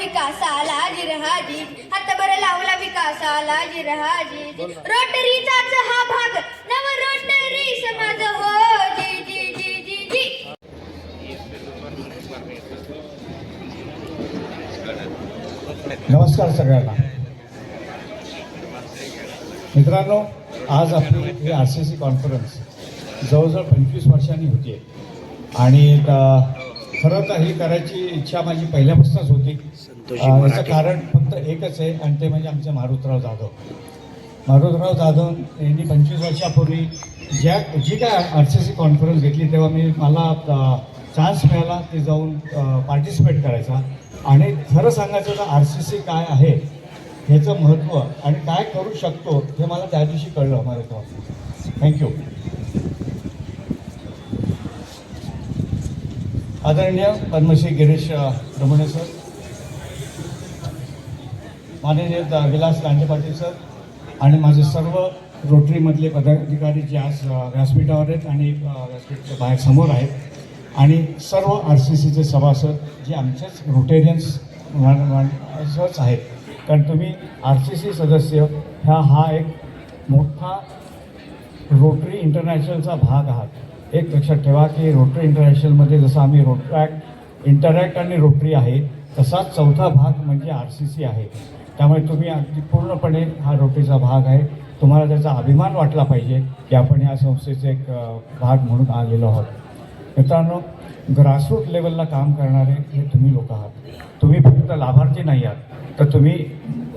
जी हातभर लावला विकासाला जी रहा जी जी. रोटरीचाच हा भाग. नव रोटरी समाज हो. जी जी जी जी जी. नमस्कार सगळ्यांना. मित्रांनो आज आपली ही आर सी सी कॉन्फरन्स जवळजवळ पंचवीस वर्षांनी होती आणि त- खरं तर ही करायची इच्छा माझी पहिल्यापासूनच होती. अं, याचं कारण फक्त एकच आहे आणि ते म्हणजे आमचे मारुतराव जाधव. मारुतराव जाधव यांनी पंचवीस वर्षापूर्वी ज्या जी काय आर सी सी कॉन्फरन्स घेतली तेव्हा मी मला चान्स मिळाला ते जाऊन पार्टिसिपेट करायचा. आणि खरं सांगायचं तर आर सी सी काय आहे ह्याचं महत्त्व आणि काय करू शकतो हे मला त्या दिवशी कळलं मारुतराव थँक्यू आदरणीय पद्मश्री गिरीश रमणे सर माननीय विलास लांडे पाटील सर आणि माझे सर्व रोटरीमधले पदाधिकारी जे आज व्यासपीठावर आहेत आणि अ, व्यासपीठाच्या बाहेर समोर आहेत आणि सर्व आर सी सीचे सभासद जे आमचेच रोटेरियन्स माणसंच आहेत. कारण तुम्ही आर सी सी सदस्य ह्या हा एक मोठा रोटरी इंटरनॅशनलचा भाग आहात. एक लक्षात ठेवा की रोटरी इंटरनॅशनलमध्ये जसं आम्ही रोटरॅक्ट इंटरॅक्ट आणि रोटरी आहे तसाच चौथा भाग म्हणजे आर सी सी आहे. त्यामुळे तुम्ही अगदी पूर्णपणे हा रोटरीचा भाग आहे. तुम्हाला त्याचा अभिमान वाटला पाहिजे की आपण या संस्थेचे एक भाग म्हणून आलेलो आहोत. मित्रांनो ग्रासरूट लेवलला काम करणारे हे तुम्ही लोक आहात. तुम्ही फक्त लाभार्थी नाही आहात. तर तुम्ही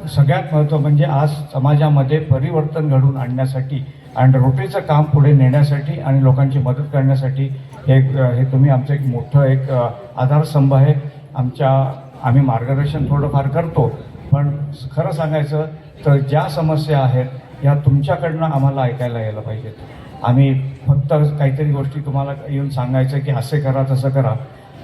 सगळ्यात महत्त्व म्हणजे आज समाजामध्ये परिवर्तन घडवून आणण्यासाठी आणि रोटरीचं काम पुढे नेण्यासाठी आणि लोकांची मदत करण्यासाठी हे हे तुम्ही आमचं एक मोठं एक आधारस्तंभ आहे. आमच्या आम्ही मार्गदर्शन थोडंफार करतो. पण खरं सांगायचं तर ज्या समस्या आहेत ह्या तुमच्याकडनं आम्हाला ऐकायला यायला पाहिजेत. आम्ही फक्त काहीतरी गोष्टी तुम्हाला येऊन सांगायचं की असे करा तसं करा.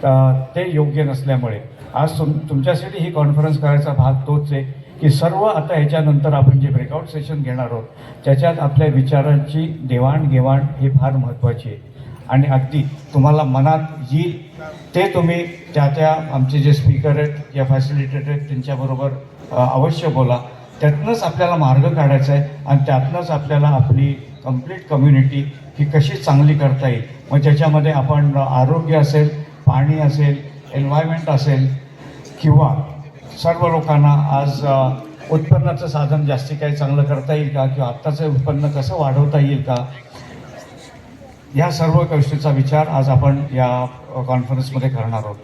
तर ते योग्य नसल्यामुळे. आज तुम तुमच्यासाठी ही कॉन्फरन्स करायचा भाग तोच आहे. की सर्व आता ह्याच्यानंतर आपण जे ब्रेकआउट सेशन घेणार आहोत त्याच्यात आपल्या विचारांची देवाणघेवाण ही फार महत्त्वाची आहे. आणि अगदी तुम्हाला मनात येईल ते तुम्ही त्या त्या आमचे जे स्पीकर आहेत या फॅसिलिटेटर आहेत त्यांच्याबरोबर अवश्य बोला. त्यातनंच आपल्याला मार्ग काढायचा आहे आणि त्यातनंच आपल्याला आपली कंप्लीट कम्युनिटी ही कशी चांगली करता येईल. मग त्याच्यामध्ये आपण आरोग्य असेल पाणी असेल एन्व्हायरमेंट असेल किंवा सर्व लोकांना आज उत्पन्नाचं साधन जास्ती काही चांगलं करता येईल का? किंवा आत्ताचं उत्पन्न कसं वाढवता येईल का? या सर्व गोष्टीचा विचार आज आपण या कॉन्फरन्समध्ये करणार आहोत.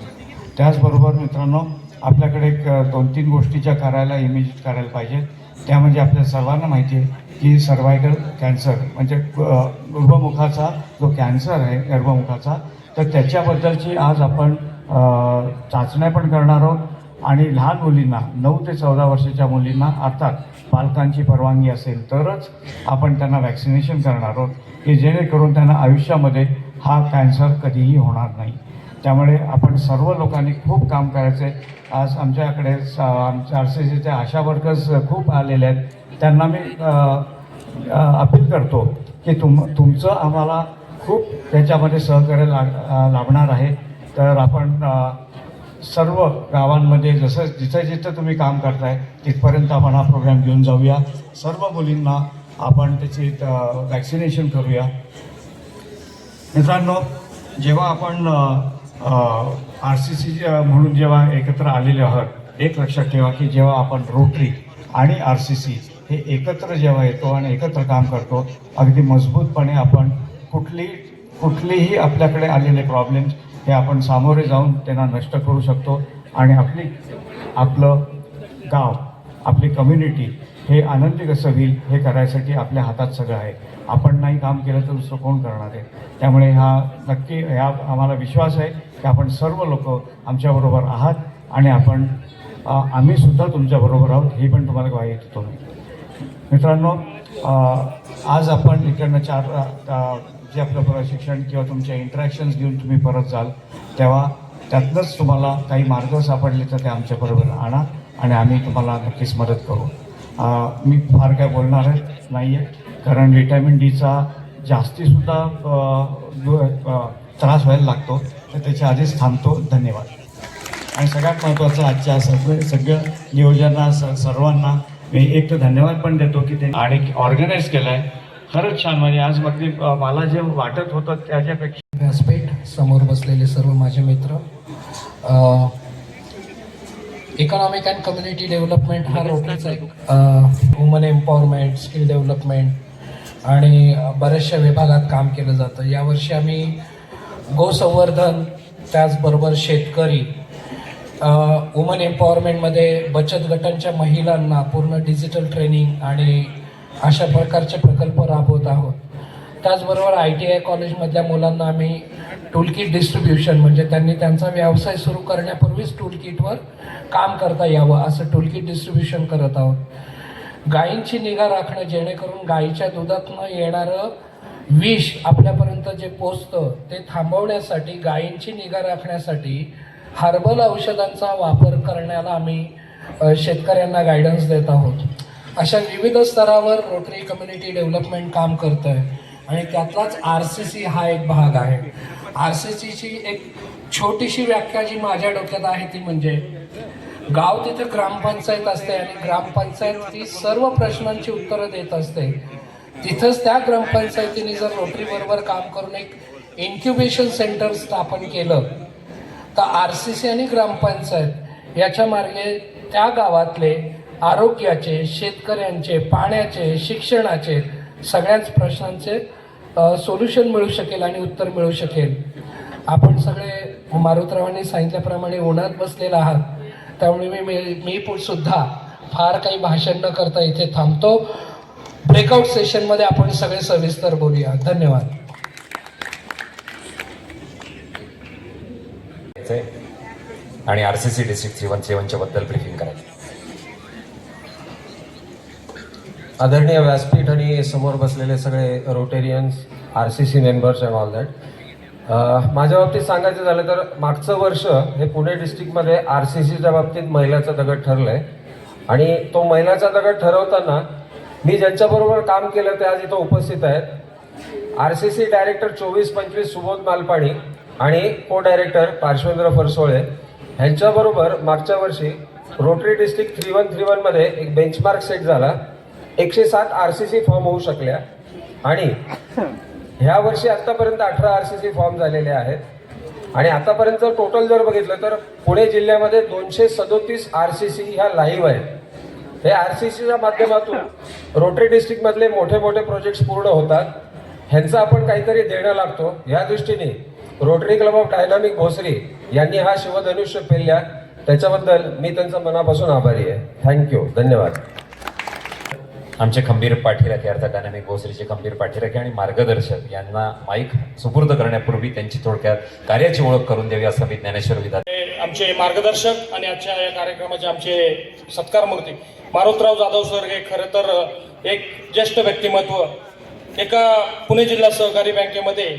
त्याचबरोबर मित्रांनो आपल्याकडे एक दोन तीन गोष्टीच्या करायला इमेजिट करायला पाहिजे. त्या म्हणजे आपल्या सर्वांना माहिती आहे की सर्वायकल कॅन्सर म्हणजे गर्भमुखाचा जो कॅन्सर आहे गर्भमुखाचा तर त्याच्याबद्दलची आज आपण चाचण्या पण करणार आहोत. आणि लहान मुलींना नऊ ते चौदा वर्षाच्या मुलींना अर्थात पालकांची परवानगी असेल तरच आपण त्यांना वॅक्सिनेशन करणार आहोत की जेणेकरून त्यांना आयुष्यामध्ये हा कॅन्सर कधीही होणार नाही. त्यामुळे आपण सर्व लोकांनी खूप काम करायचं आहे आज आमच्याकडे आमच्या आर सी सीचे आशा वर्कर्स खूप आलेले आहेत. त्यांना मी अपील करतो की तुम तुमचं आम्हाला खूप त्याच्यामध्ये सहकार्य लाग लाभणार आहे. तर आपण सर्व गावांमध्ये जसं जिथं जिथं तुम्ही काम करताय तिथपर्यंत आपण हा प्रोग्राम घेऊन जाऊया. सर्व मुलींना आपण त्याची वॅक्सिनेशन करूया. मित्रांनो जेव्हा आपण आर सी सी म्हणून जेव्हा एकत्र आलेले आहोत एक लक्षात ठेवा की जेव्हा आपण रोटरी आणि आर सी सी हे एकत्र जेव्हा येतो आणि एकत्र काम करतो अगदी मजबूतपणे आपण कुठली कुठलीही आपल्याकडे आलेले प्रॉब्लेम्स हे आपण सामोरे जाऊन त्यांना नष्ट करू शकतो. आणि आपली आपलं गाव आपली कम्युनिटी हे आनंदी कसं होईल हे करायसाठी आपल्या हातात सगळं आहे. आपण नाही काम केलं तर दुसरं कोण करणार आहे? त्यामुळे हा नक्की ह्या आम्हाला विश्वास आहे की आपण सर्व लोक आमच्याबरोबर आहात आणि आपण आम्ही सुद्धा तुमच्याबरोबर आहोत हे पण तुम्हाला ग्वाही देतो मी. मित्रांनो आज आपण इकडनं चार जे आपलं प्रशिक्षण किंवा तुमचे इंटरॅक्शन्स घेऊन तुम्ही परत जाल तेव्हा त्यातनंच तुम्हाला काही मार्ग सापडले तर ते आमच्याबरोबर आणा आणि आम्ही तुम्हाला नक्कीच मदत करू. मी फार काय बोलणार नाही आहे कारण व्हिटॅमिन डीचा जास्तीसुद्धा त्रास व्हायला लागतो. तर त्याच्या आधीच थांबतो. धन्यवाद. आणि सगळ्यात महत्त्वाचं आजच्या सगळं सगळं नियोजना स सर्वांना मी एक तर धन्यवाद पण देतो की ते आणि ऑर्गनाईज केलं आहे खरंच छान. म्हणजे आज मग मला जे वाटत होतं त्याच्यापेक्षा व्यासपीठ समोर बसलेले सर्व माझे मित्र इकॉनॉमिक अँड कम्युनिटी डेव्हलपमेंट हा रोटरीचा एक वुमन एम्पॉवरमेंट स्किल डेव्हलपमेंट आणि बऱ्याचशा विभागात काम केलं जातं. यावर्षी आम्ही गोसंवर्धन त्याचबरोबर शेतकरी वुमन एम्पॉवरमेंटमध्ये बचत गटांच्या महिलांना पूर्ण डिजिटल ट्रेनिंग आणि अशा प्रकारचे प्रकल्प राबवत आहोत. त्याचबरोबर आय टी आय कॉलेजमधल्या मुलांना आम्ही टूलकिट डिस्ट्रीब्युशन म्हणजे त्यांनी त्यांचा व्यवसाय सुरू करण्यापूर्वीच टूलकिटवर काम करता यावं असं टूलकिट डिस्ट्रीब्युशन करत आहोत. गायींची निगा राखणं जेणेकरून गायीच्या दुधातनं येणारं विष आपल्यापर्यंत जे पोचतं ते थांबवण्यासाठी गायींची निगा राखण्यासाठी हर्बल औषधांचा वापर करण्याला आम्ही शेतकऱ्यांना गायडन्स देत आहोत. अशा विविध स्तरावर रोटरी कम्युनिटी डेव्हलपमेंट काम करतं आहे आणि त्यातलाच आर सी सी हा एक भाग आहे. आर सी सीची एक छोटीशी व्याख्या जी माझ्या डोक्यात आहे ती म्हणजे गाव तिथे ग्रामपंचायत असते आणि ग्रामपंचायत ती सर्व प्रश्नांची उत्तरं देत असते. तिथंच त्या ग्रामपंचायतीने जर रोटरीबरोबर काम करून एक इन्क्युबेशन सेंटर स्थापन केलं तर आर सी सी आणि ग्रामपंचायत याच्या मार्गे त्या गावातले आरोग्याचे शेतकऱ्यांचे पाण्याचे शिक्षणाचे सगळ्याच प्रश्नांचे सोल्युशन मिळू शकेल आणि उत्तर मिळू शकेल. आपण सगळे मारुतरावांनी सांगितल्याप्रमाणे उन्हात बसलेला आहात. त्यामुळे मी मी मी सुद्धा फार काही भाषण न करता इथे थांबतो. ब्रेकआउट सेशनमध्ये आपण सगळे सविस्तर बोलूया. धन्यवाद. आणि R C C district three one सेवनच्या बद्दल ब्रीफिंग करायचं. आदरणीय व्यासपीठ आणि समोर बसलेले सगळे Rotarians R C C members and all that माझ्या बाबतीत सांगायचं झालं तर मागचं वर्ष हे पुणे डिस्ट्रिक्टमध्ये आर सी सीच्या बाबतीत महिलाचा दगड ठरलं आहे आणि तो महिलाचा दगड ठरवताना मी ज्यांच्याबरोबर काम केलं ते आज इथं उपस्थित आहेत. आर सी सी डायरेक्टर चोवीस पंचवीस सुबोध मालपाणी आणि को डायरेक्टर पार्श्वेंद्र फरसोळे ह्यांच्याबरोबर मागच्या वर्षी Rotary district three one three वनमध्ये एक बेंचमार्क सेट झाला. एकशे सात आर सी सी फॉर्म होऊ शकल्या. आणि ह्या वर्षी आतापर्यंत अठरा आर सी सी फॉर्म झालेले आहेत. आणि आतापर्यंत टोटल जर बघितलं तर पुणे जिल्ह्यामध्ये दोनशे सदोतीस आर सी सी ह्या लाईव्ह आहेत. हे आर सी सीच्या माध्यमातून रोटरी डिस्ट्रिक्टमधले मोठे मोठे प्रोजेक्ट्स पूर्ण होतात. ह्यांचा आपण काहीतरी देणं लागतो. या दृष्टीने Rotary club of dynamic Bhosari यांनी हा शिवधनुष्य पेलल्या त्याच्याबद्दल मी त्यांचा मनापासून आभारी आहे. थँक्यू. धन्यवाद. आमचे खंबीर पाठीराखे अर्थात डायनामिक भोसरीचे खंबीर पाठीराखे आणि मार्गदर्शक यांना माईक सुपूर्द करण्यापूर्वी त्यांची थोडक्यात कार्याची ओळख करून द्यावी असं मी ज्ञानेश्वर विधान आमचे मार्गदर्शक आणि आजच्या या कार्यक्रमाचे आमचे सत्कार मूर्ती मारुतराव जाधव सर हे खरं तर एक ज्येष्ठ व्यक्तिमत्व. एका पुणे जिल्हा सहकारी बँकेमध्ये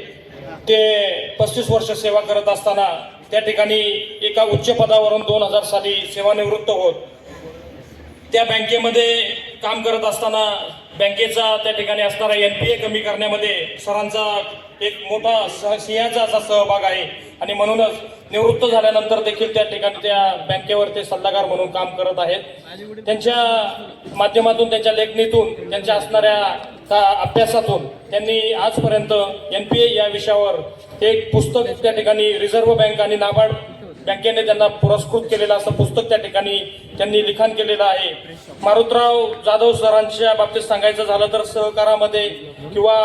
ते पस्तीस वर्ष सेवा करत असताना त्या ठिकाणी एका उच्च पदावरून दोन हजार साली सेवानिवृत्त होत. त्या बँकेमध्ये काम करत असताना बँकेचा त्या ठिकाणी असणारा एन पी ए कमी करण्यामध्ये सरांचा एक मोठा सह सिंहाचा असा सहभाग आहे. आणि म्हणूनच निवृत्त झाल्यानंतर देखील त्या ठिकाणी त्या बँकेवर ते सल्लागार म्हणून काम करत आहेत. त्यांच्या माध्यमातून त्यांच्या लेखणीतून त्यांच्या असणाऱ्या त्या अभ्यासातून त्यांनी आजपर्यंत एन पी ए या विषयावर एक पुस्तक त्या ठिकाणी रिझर्व्ह बँक आणि नाबार्ड बँकेने त्यांना पुरस्कृत केलेलं असं पुस्तक त्या ठिकाणी त्यांनी लिखाण केलेलं आहे. मारुतराव जाधव सरांच्या बाबतीत सांगायचं झालं तर सहकारामध्ये किंवा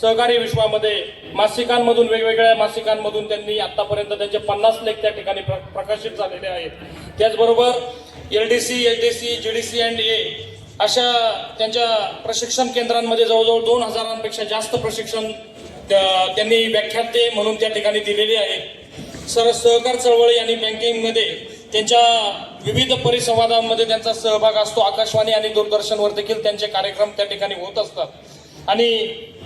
सहकारी विश्वामध्ये मासिकांमधून वेगवेगळ्या मासिकांमधून त्यांनी आतापर्यंत त्यांचे पन्नास लेख त्या ठिकाणी प्र- प्रकाशित झालेले आहेत. त्याचबरोबर L D C L D C G D C and A अशा त्यांच्या प्रशिक्षण केंद्रांमध्ये जवळजवळ दोन हजारांपेक्षा जास्त प्रशिक्षण त्या- त्यांनी व्याख्याते म्हणून त्या ठिकाणी दिलेले आहे सर सहकार चळवळी आणि बँकिंगमध्ये त्यांच्या विविध परिसंवादांमध्ये त्यांचा सहभाग असतो. आकाशवाणी आणि दूरदर्शनवर देखील त्यांचे कार्यक्रम त्या ठिकाणी होत असतात. आणि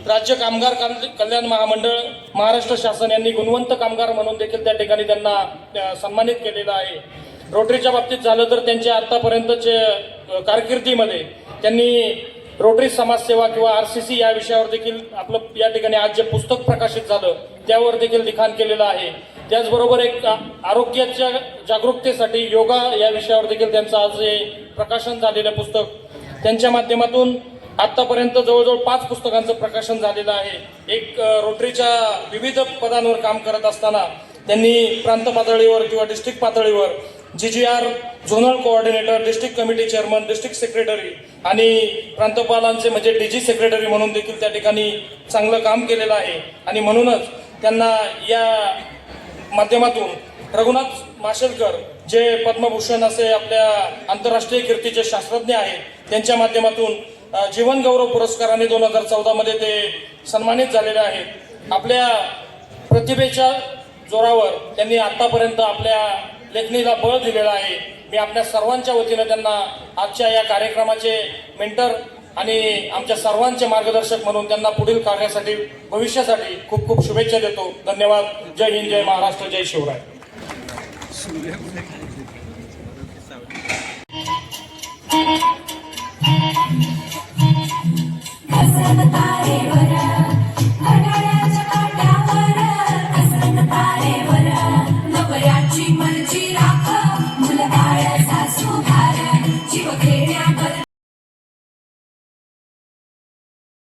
राज्य कामगार कल्याण महामंडळ महाराष्ट्र शासन यांनी गुणवंत कामगार म्हणून देखील त्या ठिकाणी त्यांना सन्मानित केलेलं आहे. रोटरीच्या बाबतीत झालं तर त्यांच्या आत्तापर्यंतचे कारकिर्दीमध्ये त्यांनी रोटरी समाजसेवा किंवा आर सी सी या विषयावर देखील आपलं या ठिकाणी आज जे पुस्तक प्रकाशित झालं त्यावर देखील लिखाण केलेलं आहे. त्याचबरोबर एक आरोग्याच्या जागरूकतेसाठी योगा या विषयावर देखील त्यांचं आज हे प्रकाशन झालेलं पुस्तक. त्यांच्या माध्यमातून आत्तापर्यंत जवळजवळ पाच पुस्तकांचं प्रकाशन झालेलं आहे. एक रोटरीच्या विविध पदांवर काम करत असताना त्यांनी प्रांत पातळीवर किंवा डिस्ट्रिक्ट पातळीवर G G R zonal coordinator district committee chairman district secretary आणि प्रांतपालांचे म्हणजे डी जी सेक्रेटरी म्हणून देखील त्या ठिकाणी चांगलं काम केलेलं आहे. आणि म्हणूनच त्यांना या माध्यमातून रघुनाथ माशेलकर जे पद्मभूषण असे आपल्या आंतरराष्ट्रीय कीर्तीचे शास्त्रज्ञ आहेत त्यांच्या माध्यमातून जीवन गौरव पुरस्काराने दोन हजार चौदामध्ये ते सन्मानित झालेले आहेत. आपल्या प्रतिभेच्या जोरावर त्यांनी आतापर्यंत आपल्या लेखणीला बळ दिलेलं आहे. मी आपल्या सर्वांच्या वतीनं त्यांना आजच्या या कार्यक्रमाचे मेंटर आणि आमच्या सर्वांचे मार्गदर्शक म्हणून त्यांना पुढील कार्यासाठी भविष्यासाठी खूप खूप शुभेच्छा देतो. धन्यवाद. जय हिंद जय महाराष्ट्र जय शिवराय. तारेवर